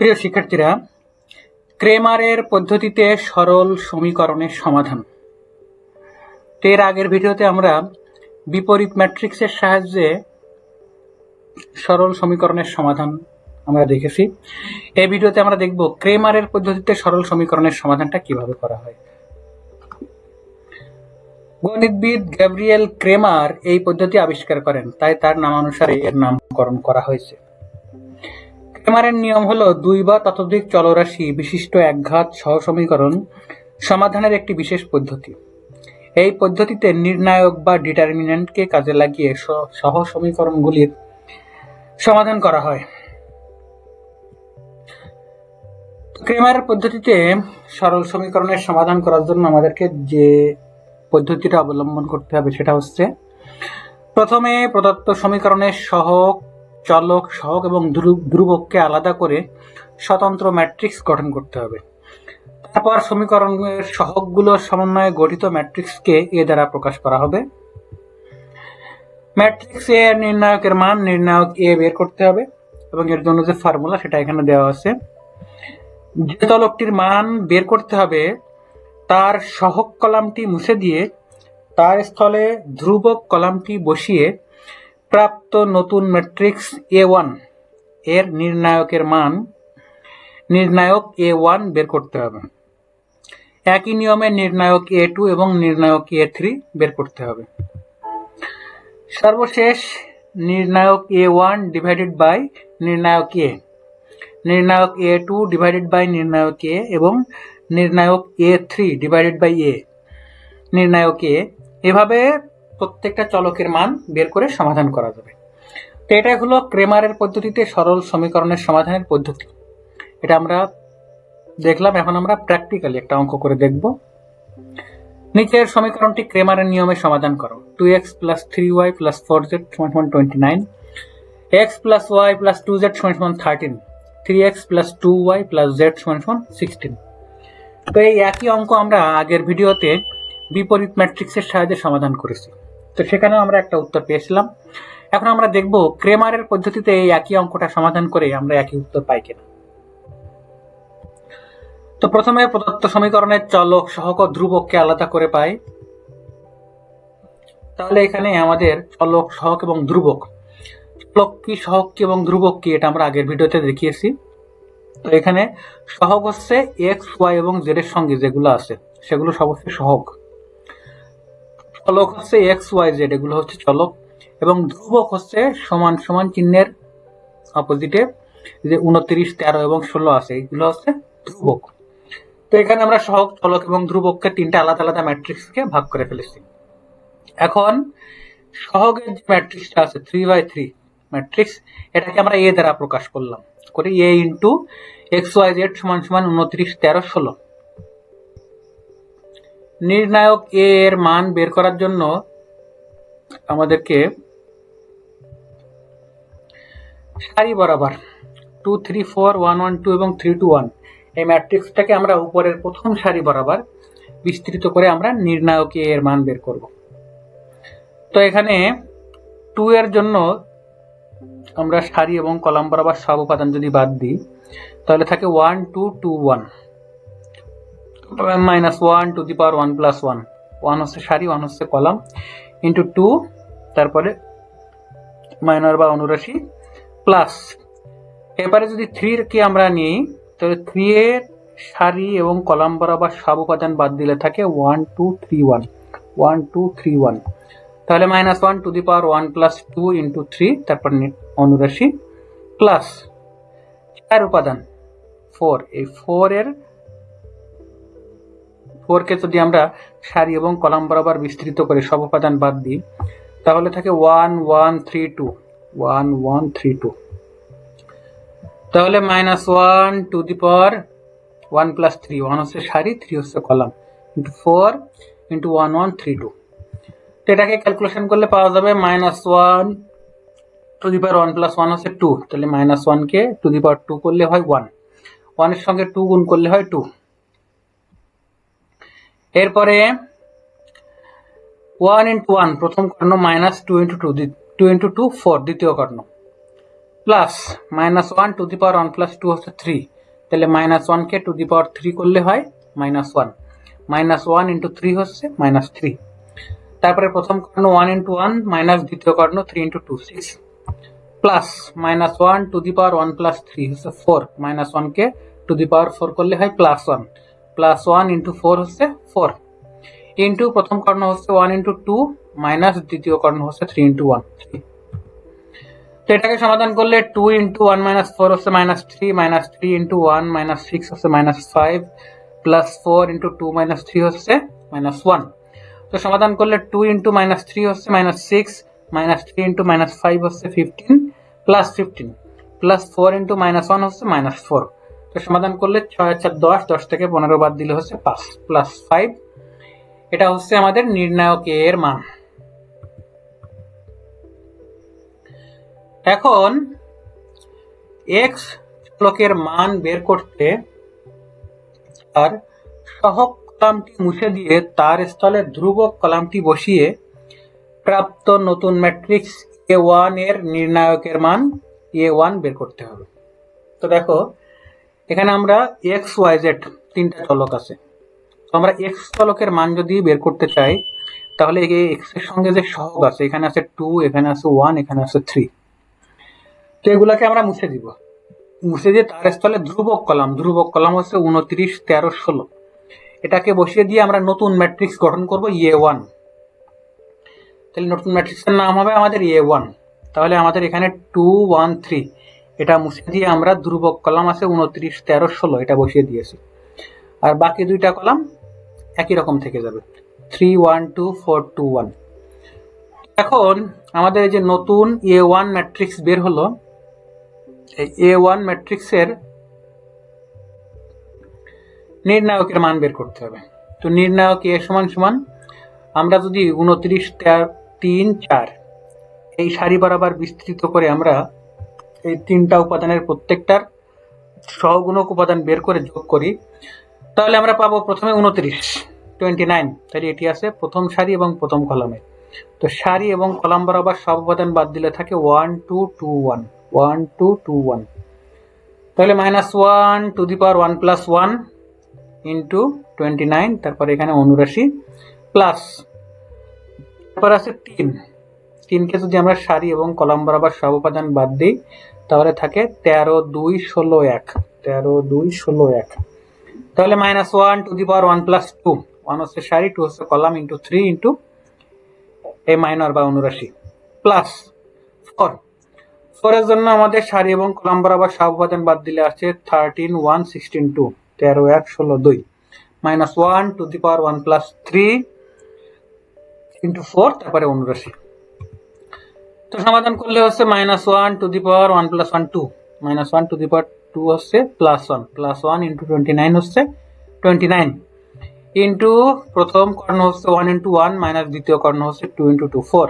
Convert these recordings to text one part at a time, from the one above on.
প্রিয় শিক্ষার্থীরা, ক্রেমারের পদ্ধতিতে সরল সমীকরণের সমাধান। এর আগের ভিডিওতে আমরা বিপরীত ম্যাট্রিক্সের সাহায্যে সরল সমীকরণের সমাধান আমরা দেখেছি। এই ভিডিওতে আমরা দেখব ক্রেমারের পদ্ধতিতে সরল সমীকরণের সমাধানটা কীভাবে করা হয়। গণিতবিদ গ্যাব্রিয়েল ক্রেমার এই পদ্ধতি আবিষ্কার করেন, তাই তার নামানুসারে এর নামকরণ করা হয়েছে। ক্রেমারের নিয়ম হলো দুই বা ততোধিক চলরাশি বিশিষ্ট একঘাত সহসমীকরণ সমাধানের একটি বিশেষ পদ্ধতি। এই পদ্ধতিতে নির্ণায়ক বা ডিটারমিন্যান্টকে কাজে লাগিয়ে সহ সমীকরণগুলির সমাধান করা হয়। ক্রেমারের পদ্ধতিতে সরল সমীকরণের সমাধান করার জন্য আমাদেরকে যে পদ্ধতিটা অবলম্বন করতে হবে সেটা হচ্ছে, প্রথমে প্রদত্ত সমীকরণের সহগ চলক, সহক এবং ধ্রু- ধ্রুবককে আলাদা করে স্বতন্ত্র ম্যাট্রিক্স গঠন করতে হবে। তারপর সমীকরণের সহগগুলোর সমন্বয়ে গঠিত ম্যাট্রিক্সকে এ দ্বারা প্রকাশ করা হবে। ম্যাট্রিক্স এ নির্ণায়কের মান, নির্ণায়ক এ বের করতে হবে এবং এর জন্য যে ফর্মুলা সেটা এখানে দেওয়া আছে। যে তলকটির মান বের করতে হবে, তার সহক কলামটি মুছে দিয়ে তার স্থলে ধ্রুবক কলামটি বসিয়ে প্রাপ্ত নতুন ম্যাট্রিক্স এ ওয়ানের নির্ণায়কের মান, নির্ণায়ক এ ওয়ান বের করতে হবে। একই নিয়মে নির্ণায়ক এ টু এবং নির্ণায়ক এ থ্রি বের করতে হবে। সর্বশেষ, নির্ণায়ক এ ওয়ান ডিভাইডেড বাই নির্ণায়ক এ। নির্ণায়ক এ টু ডিভাইডেড বাই নির্ণায়ক এ এবং নির্ণায়ক A three divided by A. নির্ণায়ক এ। এভাবে প্রত্যেকটা চলকের মান বের করে সমাধান করা যাবে। তো এটাই হলো ক্রেমারের পদ্ধতিতে সরল সমীকরণের সমাধানের পদ্ধতি। এটা আমরা দেখলাম, এখন আমরা প্র্যাকটিক্যালি একটা অঙ্ক করে দেখব। নিচের সমীকরণটি ক্রেমারের নিয়মে সমাধান করো। Two X plus three Y plus four Z সমান twenty nine X plus Y plus two Z সমান সমান thirteen three X plus two Y plus Z সমান সমান সিক্সটিন তো এই একই অঙ্ক আমরা আগের ভিডিওতে বিপরীত ম্যাট্রিক্সের সাহায্যে সমাধান করেছি। তো সেখানেও আমরা একটা উত্তর পেয়েছিলাম। এখন আমরা দেখব ক্রেমারের পদ্ধতিতে এই একই অঙ্কটা সমাধান করে আমরা একই উত্তর পাই কিনা। তো প্রথমে প্রদত্ত সমীকরণের চলক সহক ধ্রুবককে আলাদা করে পাই। তাহলে এখানে আমাদের চলক সহক এবং ধ্রুবক। চলক কি, সহক কি এবং ধ্রুবক কি এটা আমরা আগের ভিডিওতে দেখিয়েছি। তো এখানে সহগ হচ্ছে এক্স ওয়াই এবং জেড এর সঙ্গে যেগুলো আছে, সেগুলো সব হচ্ছে সহগ। চলক হচ্ছে এক্স ওয়াই জেড এগুলো হচ্ছে চলক। এবং ধ্রুবক হচ্ছে সমান সমান চিহ্নের অপোজিটে যে উনত্রিশ, তেরো এবং ষোলো আছে, এগুলো হচ্ছে ধ্রুবক। তো এখানে আমরা সহগ, চলক এবং ধ্রুবককে তিনটা আলাদা আলাদা ম্যাট্রিক্সকে ভাগ করে ফেলেছি। এখন সহগের যে ম্যাট্রিক্সটা আছে থ্রি বাই থ্রি ম্যাট্রিক্স এটাকে আমরা এ দ্বারা প্রকাশ করলাম। করি A into X Y Z সমান সমান উনত্রিশ, তেরো, ষোলো। নির্ণায়ক এ এর মান বের করার জন্য আমাদেরকে সারি বরাবর two three four one one two এবং থ্রি টু ওয়ান এই ম্যাট্রিক্সটাকে আমরা উপরের প্রথম সারি বরাবর বিস্তৃত করে আমরা নির্ণায়ক এ এর মান বের করব। তো এখানে টু এর জন্য আমরা সারি এবং কলাম বরাবর সব উপাদান যদি বাদ দিই, তাহলে থাকে one two two one minus one two the power one plus one one হচ্ছে সারি ওয়ান হচ্ছে কলাম ইন্টু টু তারপরে মাইনার বা অনুরাশি প্লাস এবারে যদি থ্রির কে আমরা নিই, তাহলে থ্রি এর সারি এবং কলাম বরাবর সব উপাদান বাদ দিলে থাকে one two three one one two three one তাহলে minus one two the power one plus two into three তারপর অনুরাশি প্লাস চার উপাদান ফোর এই ফোর এর ফোরকে যদি আমরা সারি এবং কলাম বরাবর বিস্তৃত করে সব উপাদান বাদ দিই, তাহলে থাকে one one, three, two. One one, three, two. তাহলে minus one, two the power one plus three. One হচ্ছে সারি, থ্রি হচ্ছে column. Into four, into one one, three, two. তো এটাকে ক্যালকুলেশন করলে পাওয়া যাবে minus one, two the power one plus one হচ্ছে টু। তাহলে মাইনাস ওয়ানকে টু দি পাওয়ার টু করলে হয় ওয়ান। ওয়ানের সঙ্গে টু গুণ করলে হয় টু। এরপরে ওয়ান ইন্টু ওয়ান প্রথম কর্ণ minus two into two two into two four দ্বিতীয় কর্ণ। Plus minus one two the power one plus two হচ্ছে থ্রি তাহলে মাইনাস ওয়ানকে টু দি পাওয়ার থ্রি করলে হয় minus one minus one into three হচ্ছে minus three তারপরে প্রথম কর্ণ ওয়ান ইন্টু ওয়ান মাইনাস দ্বিতীয় কর্ণ three into two six plus minus one two the power one plus three হচ্ছে ফোর মাইনাস ওয়ানকে two the power four করলে হয় plus one plus one into four হচ্ছে four into প্রথম কর্ণ হচ্ছে one into two minus দ্বিতীয় কর্ণ হচ্ছে থ্রি ইন্টু ওয়ান তো এটাকে সমাধান করলে two into one minus four হচ্ছে minus three minus three into one minus six হচ্ছে minus five plus four into two minus three হচ্ছে মাইনাস ওয়ান তো সমাধান করলে টু ইন্টু মাইনাস থ্রি হচ্ছে minus six minus three into minus five হচ্ছে fifteen plus fifteen plus four into minus one হচ্ছে minus four তো সমাধান করলে ছয় চার দশ দশ থেকে পনেরো বাদ দিলে হচ্ছে পাঁচ প্লাস ফাইভ এটা হচ্ছে আমাদের নির্ণায়ক এর মান। এখন এক্স চলকের মান বের করতে আর সহক কলামটি মুছে দিয়ে তার স্থলে ধ্রুবক কলামটি বসিয়ে প্রাপ্ত নতুন ম্যাট্রিক্স এ ওয়ানের নির্ণায়কের মান এ ওয়ান বের করতে হবে। তো দেখো এখানে আমরা এক্স ওয়াই জেড তিনটা চলক আছে। তো আমরা এক্স চলকের মান যদি বের করতে চাই, তাহলে এক্সের সঙ্গে যে সহগ আছে, এখানে আছে টু এখানে আছে ওয়ান এখানে আছে থ্রি তো এগুলাকে আমরা মুছে দিব। মুছে দিয়ে তার স্থলে ধ্রুবক কলাম। ধ্রুবক কলাম হচ্ছে উনত্রিশ, তেরো, ষোলো। এটাকে বসিয়ে দিয়ে আমরা নতুন ম্যাট্রিক্স গঠন করব ইয়ে ওয়ান তাহলে নতুন ম্যাট্রিক্সের নাম হবে আমাদের ইয়ে ওয়ান তাহলে আমাদের এখানে টু ওয়ান থ্রি এটা মুছে দিয়ে আমরা ধ্রুবক কলাম আছে উনত্রিশ, তেরো, ষোলো, এটা বসিয়ে দিয়েছি। আর বাকি দুইটা কলাম একই রকম থেকে যাবে। Three one two four two one এখন আমাদের এই যে নতুন এ ওয়ান ম্যাট্রিক্স বের হলো, এই এ ওয়ান ম্যাট্রিক্সের নির্ণায়কের মান বের করতে হবে। তো নির্ণায়ক এ সমান সমান, আমরা যদি উনত্রিশ তিন, চার, এই সারি বরাবর বিস্তৃত করে আমরা এই তিনটা উপাদানের প্রত্যেকটার সহগুণক উপাদান বের করে যোগ করি, তাহলে আমরা পাবো প্রথমে উনত্রিশ টোয়েন্টি নাইন তাহলে এটি আছে প্রথম সারি এবং প্রথম কলামে। তো সারি এবং কলাম বরাবর সব উপাদান বাদ দিলে থাকে one two two one one two two one তাহলে minus one two the power one plus one into twenty nine তারপরে এখানে অনুরাশি প্লাস তারপর আছে তিন। তিনকে যদি আমরা সারি এবং কলাম বরাবর সব উপাদান বাদ দিই তাহলে থাকে তেরো দুই ষোলো এক, তেরো দুই ষোলো এক। তাহলে minus one two the power one plus two one হচ্ছে সারি টু হচ্ছে column into three into a minor বা অনুরাশি প্লাস ফোর ফোরের জন্য আমাদের সারি এবং কলাম বরাবর সব উপাদান বাদ দিলে আছে থার্টিন ওয়ান সিক্সটিন টু তেরো এক, ষোলো, দুই। Minus one two the power one plus three into four তারপরে অনুরাশি। তো সমাধান করলে হচ্ছে minus one two the power one plus one two minus one two the power two হচ্ছে plus one plus one into twenty nine হচ্ছে twenty nine into প্রথম কর্ণ হচ্ছে ওয়ান ইন্টু ওয়ান মাইনাস দ্বিতীয় কর্ণ হচ্ছে two into two four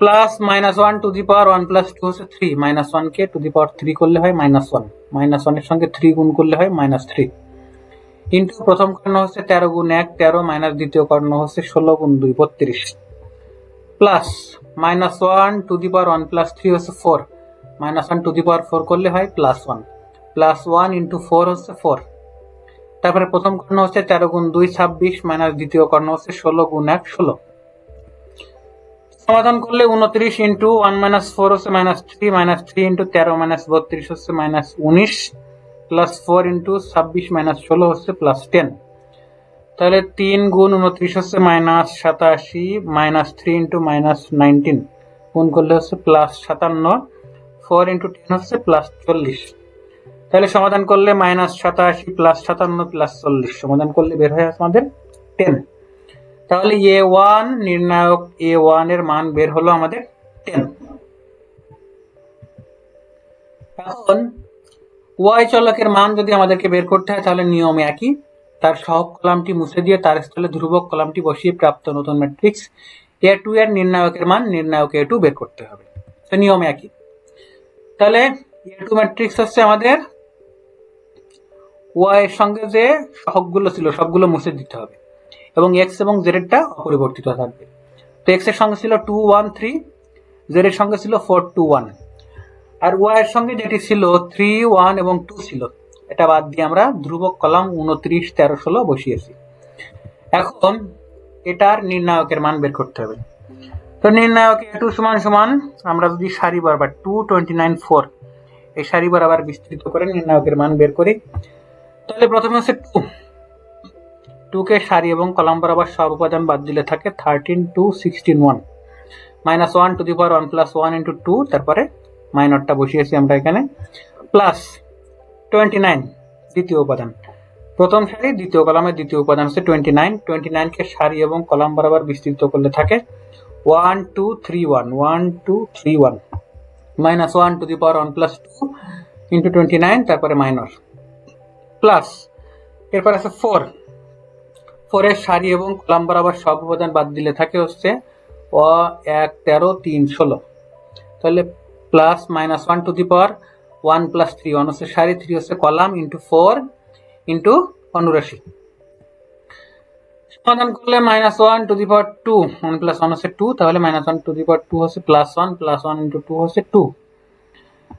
plus minus one two the power one plus two হচ্ছে three minus ওয়ানকে টু দি পাওয়ার থ্রি করলে হয় মাইনাস ওয়ান মাইনাস ওয়ানের সঙ্গে থ্রি গুণ করলে হয় মাইনাস থ্রি ইন্টু প্রথম কর্ণ হচ্ছে তেরো গুণ এক, তেরো। মাইনাস দ্বিতীয় কর্ণ হচ্ছে ষোলো গুণ দুই, বত্রিশ। Plus minus one two the power one plus three হচ্ছে four minus one two the power four করলে হয় plus one plus one into four হচ্ছে ফোর তারপরে প্রথম কর্ণ হচ্ছে তেরো গুণ দুই ছাব্বিশ মাইনাস দ্বিতীয় কর্ণ হচ্ছে ষোলো গুণ এক ষোলো। সমাধান করলে উনত্রিশ ইন্টু ওয়ান মাইনাস ফোর হচ্ছে minus three minus three into তেরো মাইনাস বত্রিশ হচ্ছে মাইনাস উনিশ প্লাস ফোর ইন্টু ছাব্বিশ মাইনাস ষোলো হচ্ছে প্লাস টেন তাহলে তিন গুণ উনত্রিশ হচ্ছে মাইনাস সাতাশি minus three into minus nineteen গুণ করলে হচ্ছে প্লাস সাতান্ন ফোর ইন্টু টেন হচ্ছে প্লাস চল্লিশ। তাহলে সমাধান করলে মাইনাস সাতাশি প্লাস সাতান্ন প্লাস চল্লিশ। সমাধান করলে বের হয় আমাদের টেন তাহলে এ ওয়ান নির্ণায়ক এ ওয়ানের মান বের হলো আমাদের টেন এখন ওয়াই চলকের মান যদি আমাদেরকে বের করতে হয়, তাহলে নিয়ম একই। তার সহগ কলামটি মুছে দিয়ে তার স্থলে ধ্রুবক কলামটি বসিয়ে প্রাপ্ত নতুন ম্যাট্রিক্স এ টু এর নির্ণায়কের মান নির্ণায়ক এ টু বের করতে হবে। তো নিয়ম একই। তাহলে এ টু ম্যাট্রিক্স হচ্ছে আমাদের ওয়াই এর সঙ্গে যে সহগগুলো ছিল সবগুলো মুছে দিতে হবে এবং এক্স এবং জেড এরটা অপরিবর্তিত থাকবে। তো এক্সের সঙ্গে ছিল টু ওয়ান থ্রি, জেড এর সঙ্গে ছিল ফোর টু ওয়ান। আর ওয়াই এর সঙ্গে যেটি ছিল থ্রি ওয়ান এবং টু ছিল এটা বাদ দিয়ে আমরা ধ্রুবক কলাম উনত্রিশ, তেরো, ষোলো বসিয়েছি। এখন এটার নির্ণায়কের মান বের করতে হবে। তো নির্ণায়ক টু সমান সমান আমরা যদি সারি বরাবর টু টোয়েন্টি নাইন ফোর, এই সারি বরাবর বিস্তৃত করে নির্ণায়কের মান বের করি। তাহলে প্রথমে হচ্ছে টু। টু কে সারি এবং কলাম বরাবর সব উপাদান বাদ দিলে থাকে thirteen two sixteen one. Minus one two the power one plus one into two, তারপরে মাইনরটা বসিয়েছি আমরা এখানে। প্লাস টোয়েন্টি নাইন দ্বিতীয় উপাদান। প্রথম সারি, দ্বিতীয় কলামের দ্বিতীয় উপাদান হচ্ছে টোয়েন্টি নাইন টোয়েন্টি নাইনকে সারি এবং কলাম বরাবর বিস্তৃত করলে থাকে। One two three one one two three one minus one two the power one plus two into twenty nine তারপরে মাইনর প্লাস এরপর আছে ফোর ফোরের সারি এবং কলাম বরাবর সব উপাদান বাদ দিলে থাকে হচ্ছে অ, এক, তেরো, তিন, ষোলো। তাহলে plus minus one two the power one plus three one হচ্ছে সারি, থ্রি হচ্ছে কলাম ইন্টু ফোর ইন্টু অনুরাশি। সমাধান করলে minus one two the power two one plus one হচ্ছে টু তাহলে minus one two the power two হচ্ছে plus one plus one into two হচ্ছে টু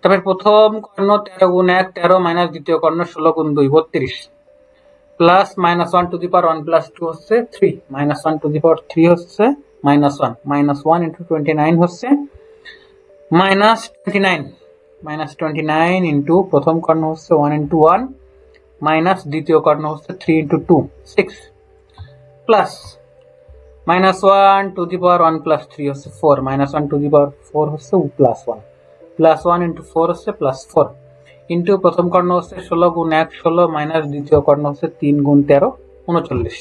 তারপরে প্রথম কর্ণ তেরো গুণ এক, তেরো মাইনাস দ্বিতীয় কর্ণ ষোলো গুণ দুই, বত্রিশ। Plus minus one two the power one plus two হচ্ছে three minus one two the power three হচ্ছে minus one minus one into twenty nine হচ্ছে minus twenty nine minus twenty nine into প্রথম কর্ণ হচ্ছে ওয়ান ইন্টু ওয়ান মাইনাস দ্বিতীয় কর্ণ হচ্ছে three into two six plus minus one two the power one plus three হচ্ছে four minus one two the power four হচ্ছে plus one plus one into four হচ্ছে plus four into প্রথম কর্ণ হচ্ছে ষোলো গুণ এক ষোলো মাইনাস দ্বিতীয় কর্ণ হচ্ছে তিন গুণ তেরো, উনচল্লিশ।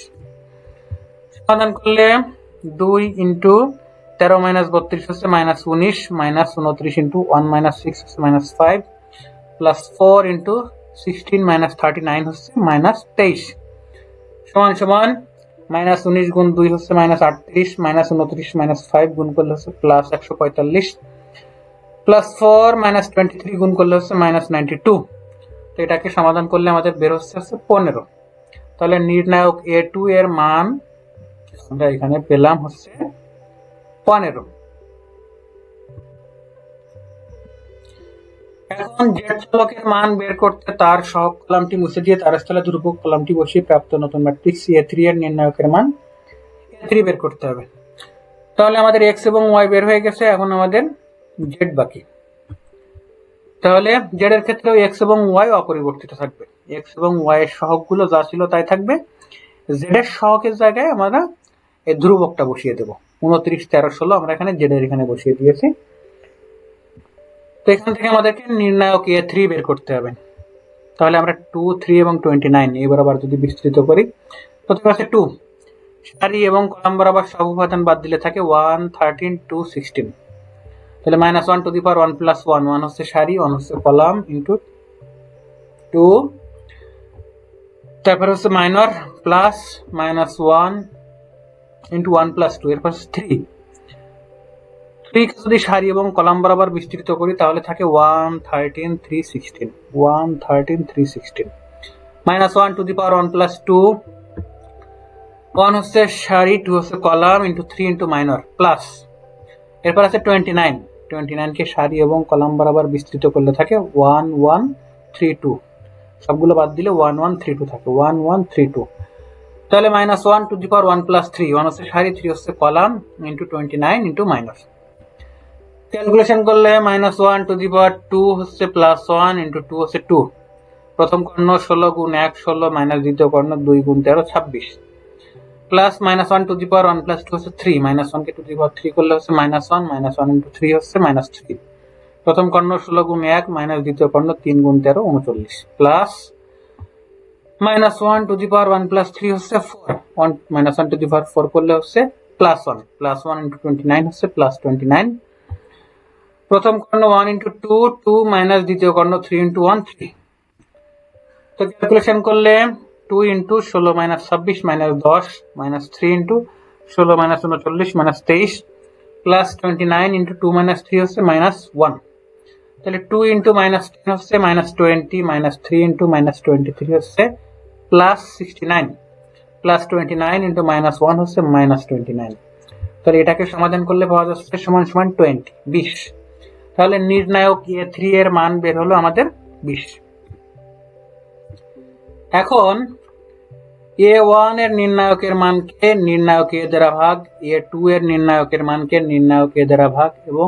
সমাধান করলে দুই ইন্টু তেরো মাইনাস বত্রিশ হচ্ছে মাইনাস উনিশ মাইনাস উনত্রিশ ইন্টু ওয়ান মাইনাস সিক্স হচ্ছে minus five plus four into sixteen minus thirty nine হচ্ছে মাইনাস তেইশ। সমান সমান মাইনাস উনিশ গুণ দুই হচ্ছে মাইনাস আটত্রিশ মাইনাস উনত্রিশ মাইনাস ফাইভ গুণ করলে হচ্ছে প্লাস একশো পঁয়তাল্লিশ plus four minus twenty three গুণ করলে হচ্ছে মাইনাস নাইনটি টু তো এটাকে সমাধান করলে আমাদের বের হচ্ছে হচ্ছে পনেরো। তাহলে নির্ণায়ক এ টু এর মান আমরা এখানে পেলাম হচ্ছে পনেরো। এখন জেড চলকের মান বের করতে তার সহগ কলামটি মুছে দিয়ে তার স্থলে ধ্রুবক কলামটি বসিয়ে প্রাপ্ত নতুন ম্যাট্রিক্স এ থ্রি এর নির্ণায়কের মান এ থ্রি বের করতে হবে। তাহলে আমাদের এক্স এবং ওয়াই বের হয়ে গেছে, এখন আমাদের জেড বাকি। তাহলে জেড এর ক্ষেত্রেও এক্স এবং ওয়াই অপরিবর্তিত থাকবে। এক্স এবং ওয়াই এর সহগগুলো যা ছিল তাই থাকবে। জেড এর সহগের জায়গায় আমরা এই ধ্রুবকটা বসিয়ে দেবো। উনত্রিশ, তেরো, ষোলো, আমরা এখানে জেড এর এখানে বসিয়ে দিয়েছি। তো এখান থেকে আমাদেরকে নির্ণায়ক এ থ্রি বের করতে হবে। তাহলে আমরা টু থ্রি এবং টোয়েন্টি নাইন এবার আবার যদি বিস্তৃত করি, প্রথমে আছে টু সারি এবং কলাম বরাবর সব উপাদান বাদ দিলে থাকে ওয়ান থার্টিন টু সিক্সটিন তাহলে minus one to the power one plus one one হচ্ছে সারি ওয়ান হচ্ছে কলাম ইন্টু টু তারপর হচ্ছে minor plus minus one into one plus two এরপর থ্রি থ্রিকে যদি সারি এবং কলাম বরাবর বিস্তৃত করি, তাহলে থাকে one thirteen three sixteen one thirteen three sixteen minus one two the power one plus two one হচ্ছে সারি টু হচ্ছে column into three into minor plus এরপর আছে টোয়েন্টি নাইন টোয়েন্টি নাইনকে সারি এবং কলাম বরাবর বিস্তৃত করলে থাকে ওয়ান ওয়ান থ্রি টু সবগুলো বাদ দিলে ওয়ান ওয়ান থ্রি টু থাকে। ওয়ান ওয়ান থ্রি টু তাহলে minus one two the power one plus three one হচ্ছে সারি থ্রি হচ্ছে column into twenty nine into minus calculation করলে minus one two the power two হচ্ছে plus one into two হচ্ছে two প্রথম কর্ণ ষোলো গুণ এক, ষোলো মাইনাস দ্বিতীয় কর্ণ দুই গুণ তেরো, ছাব্বিশ। Plus minus one two the power one plus two হচ্ছে থ্রি মাইনাস ওয়ানকে টু দি পাওয়ার থ্রি করলে হচ্ছে minus one minus one into three হচ্ছে মাইনাস থ্রি প্রথম কর্ণ ষোলো গুণ এক মাইনাস দ্বিতীয় কর্ণ তিন গুণ তেরো, উনচল্লিশ। Plus minus one two the power one plus three হচ্ছে four one minus one two the power four করলে হচ্ছে plus one plus one into twenty nine হচ্ছে প্লাস টোয়েন্টি নাইন প্রথম কর্ণ one into two two minus দ্বিতীয় কর্ণ three into one three তো calculation করলে two into ষোলো মাইনাস ছাব্বিশ মাইনাস দশ মাইনাস থ্রি ইন্টু ষোলো মাইনাস উনচল্লিশ মাইনাস তেইশ plus twenty nine into two minus three হচ্ছে মাইনাস ওয়ান তাহলে টু ইন্টু মাইনাস টেন হচ্ছে minus twenty minus three into minus twenty three হচ্ছে plus plus into minus one হচ্ছে minus তাহলে এটাকে সমাধান করলে পাওয়া যাচ্ছে সমান সমান টোয়েন্টি বিশ। তাহলে নির্ণায়ক এ থ্রি এর মান বের হলো আমাদের বিশ। এখন এ ওয়ানের নির্ণায়কের মানকে নির্ণায়ক এ দ্বারা ভাগ, এ টু এর নির্ণায়কের মানকে নির্ণায়ক এ দ্বারা ভাগ এবং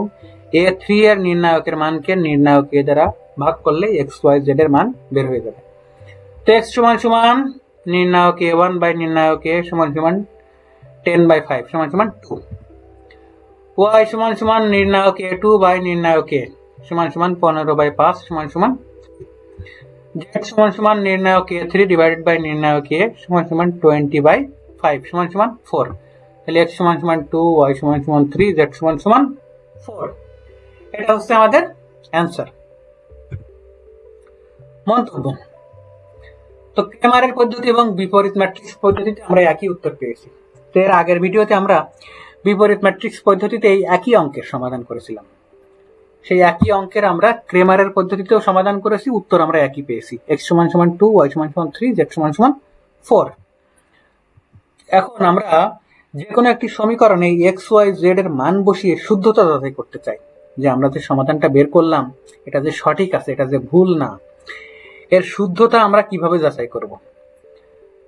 এ থ্রি এর নির্ণায়কের মানকে নির্ণায়ক এ দ্বারা ভাগ করলে এক্স ওয়াই জেড এর মান বের হয়ে যাবে। তো এক্স সমান সমান নির্ণায়ক এ ওয়ান বাই নির্ণায়ক এ সমান সমান টেন বাই ফাইভ সমান সমান টু ওয়াই সমান সমান নির্ণায়ক এ টু বাই নির্ণায়ক এ সমান সমান পনেরো বাই পাঁচ সমান সমান জেড সমান সমান নির্ণায়ক এ থ্রি ডিভাইডেড বাই নির্ণায়ক এ সমান সমান টোয়েন্টি বাই ফাইভ সমান সমান ফোর তাহলে এক্স সমান সমান টু ওয়াই সমান সমান থ্রি জেড সমান সমান ফোর এটা হচ্ছে আমাদের অ্যান্সার মন্তব্য তো ক্রেমারের পদ্ধতি এবং বিপরীত ম্যাট্রিক্স পদ্ধতিতে আমরা একই উত্তর পেয়েছি। তো এর আগের ভিডিওতে আমরা বিপরীত ম্যাট্রিক্স পদ্ধতিতে এই একই অঙ্কের সমাধান করেছিলাম। সেই একই অঙ্কের আমরা ক্রেমারের পদ্ধতিতেও সমাধান করেছি, উত্তর আমরা একই পেয়েছি। এক্স সমান সমান টু ওয়াই সমান সমান থ্রি জেড সমান সমান ফোর এখন আমরা যে কোনো একটি সমীকরণে এক্স ওয়াই জেড এর মান বসিয়ে শুদ্ধতা যাচাই করতে চাই। যে আমরা যে সমাধানটা বের করলাম, এটা যে সঠিক আছে, এটা যে ভুল না এর শুদ্ধতা আমরা কীভাবে যাচাই করব?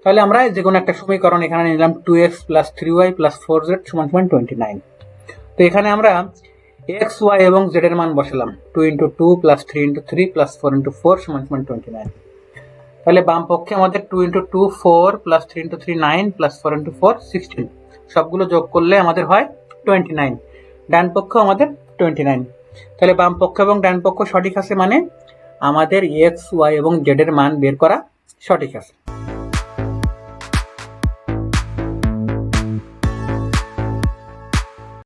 তাহলে আমরা যে কোনো একটা সমীকরণ এখানে নিলাম two X plus three Y plus four Z সমান সমান টোয়েন্টি নাইন তো এখানে আমরা এক্স ওয়াই এবং জেড এর মান বসালাম। Two into two plus three into three plus four into four সমান সমান টোয়েন্টি নাইন তাহলে বাম পক্ষে আমাদের two into two four plus three into three nine plus four into four sixteen সবগুলো যোগ করলে আমাদের হয় টোয়েন্টি নাইন ডান পক্ষ আমাদের টোয়েন্টি নাইন তাহলে বাম পক্ষ এবং ডান পক্ষ সঠিক আছে মানে আমাদের এক্স ওয়াই এবং জেড এর মান বের করা সঠিক আছে।